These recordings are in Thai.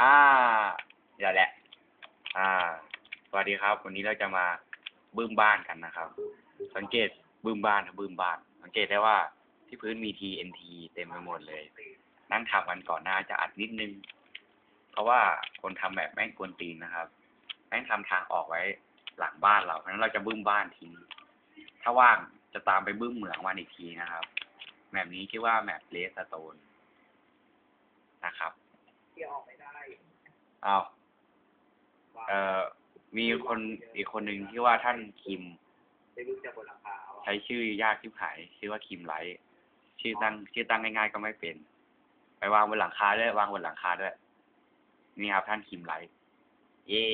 อ่าเดี๋ยวแหละ อ่า สวัสดีครับ วันนี้เราจะมาบึ้มบ้านกันนะครับ สังเกตบึ้มบ้านทับบึ้มบ้าน สังเกตได้ว่าที่พื้นมี TNT เต็มไปหมดเลย นั่งทำกันก่อนหน้าจะอัดนิดนึง เพราะว่าคนทำแบบแม่งกวนตีนนะครับ แม่งทำทางออกไว้หลังบ้านเรา เพราะฉะนั้นเราจะบึ้มบ้านทิ้ง ถ้าว่างจะตามไปบึ้มเหมืองวันอีกทีนะครับ แบบนี้ชื่อว่าแมปเลสโตนนะครับที่ออกไม่ได้ อ้าวว่าเอ่อมีคนอีกคนหนึ่งที่ว่าท่านคิมไม่รู้จะบนหลังคาเอาใช้ชื่อยากที่หาย ชื่อว่าคิมไลท์ชื่อตั้งชื่อตั้งง่ายๆก็ไม่เป็น ไปวางบนหลังคาด้วยวางบนหลังคาด้วยนี่ครับท่านคิมไลท์เย่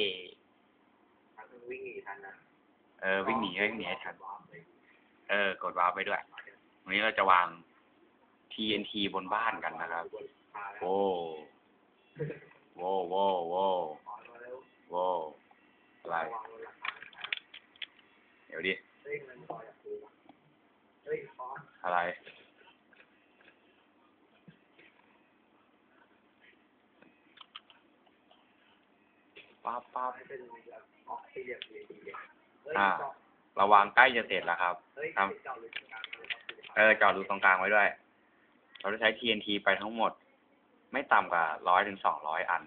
ทางวิ่งหนีทันนะเออวิ่งหนีวิ่งหนีให้ทันเออ กดวาร์ปไปด้วย วันนี้เราจะวาง TNT บนบ้านกันนะครับบนหลังคาแล้วโว้โว้โว้โว้ ขอมาแล้ว โว้อะไร วางบนหลังคา เดี๋ยวดิเฮ้ยมันพออยากดูว่ะเฮ้ยคอนอะไร ปั๊บปั๊บไม่เป็นแบบออกสี่เหลี่ยมสี่เหลี่ยมเฮ้ยอ่าเจาะระวังใกล้จะเสร็จแล้วครับเฮ้ยครับเจาะเลยตรงกลางเลยครับเออจอดรูตรงกลางไว้ด้วย เราจะใช้ TNT ไปทั้งหมด ไม่ต่ำกว่าร้อยถึงสองร้อยอัน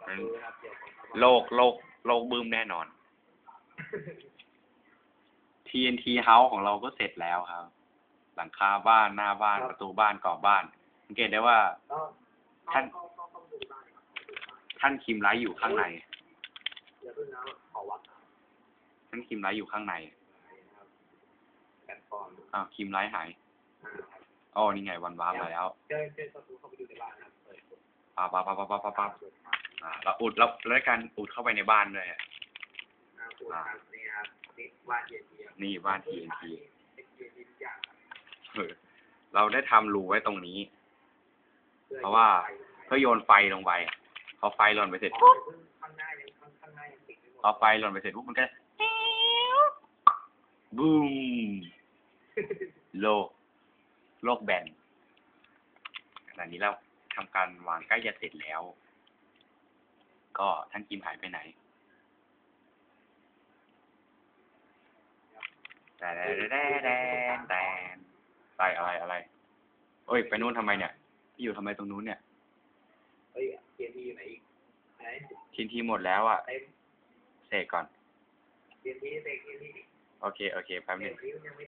เราดูนะครับเดี๋ยวผมเอามาโลก โลก โลกบึ้มแน่นอน TNT House ของเราก็เสร็จแล้วครับ หลังคาบ้านหน้าบ้านประตูบ้านกรอบบ้าน สังเกตได้ว่า ก็ท่านเข้เข้เข้าดูได้ครับท่านคิมไลท์อยู่ข้างในเดี๋ยวเพิ่งนะขอวัดหน่อยท่านคิมไลท์อยู่ข้างในนะครับแพลตฟอร์มอ้าวคิมไลท์หายอ่าครับอ๋อนี่ไงวันวาร์ปมาแล้วเดินเป็นประตูเข้าไปดูในบ้านนะครับเปิดปั๊บปั๊บปั๊บปั๊บปั๊บปั๊บอ่าเราอุดแล้วแล้วการอุดเข้าไปในบ้านด้วยอ่าปูครับนี่ครับ นี่บ้านเย็นเยียนี่บ้าน TNT เย็นทุกอย่างเราได้ทำรูไว้ตรงนี้ พื่อเพราะว่า เพื่อโยนไฟลงไปพอไฟหล่นไปเสร็จปุ๊บางหน้ายังข้างหน้ายังติดไม่หมพอไฟหล่นไปเสร็จปุ๊บมันก็บูมโลก โลกแบนขณะนี้เราทำการวางใกล้จะเสร็จแล้ว ก็ท่านกิมหายไปไหน แต่แต่แต่แต่แต่อะไรอะไรเอ้ย ไปนู้นทำไมเนี่ย พี่อยู่ทำไมตรงนู้นเนี่ยเฮ้ยเทียนทีอยู่ไหนอีกไหนชิ้นทีหมดแล้วอะ เต็มเสกก่อนเทียนทีเต็มเทียนทีโอเค โอเคแป๊บหเทียนึ่นงทีมันยังไม่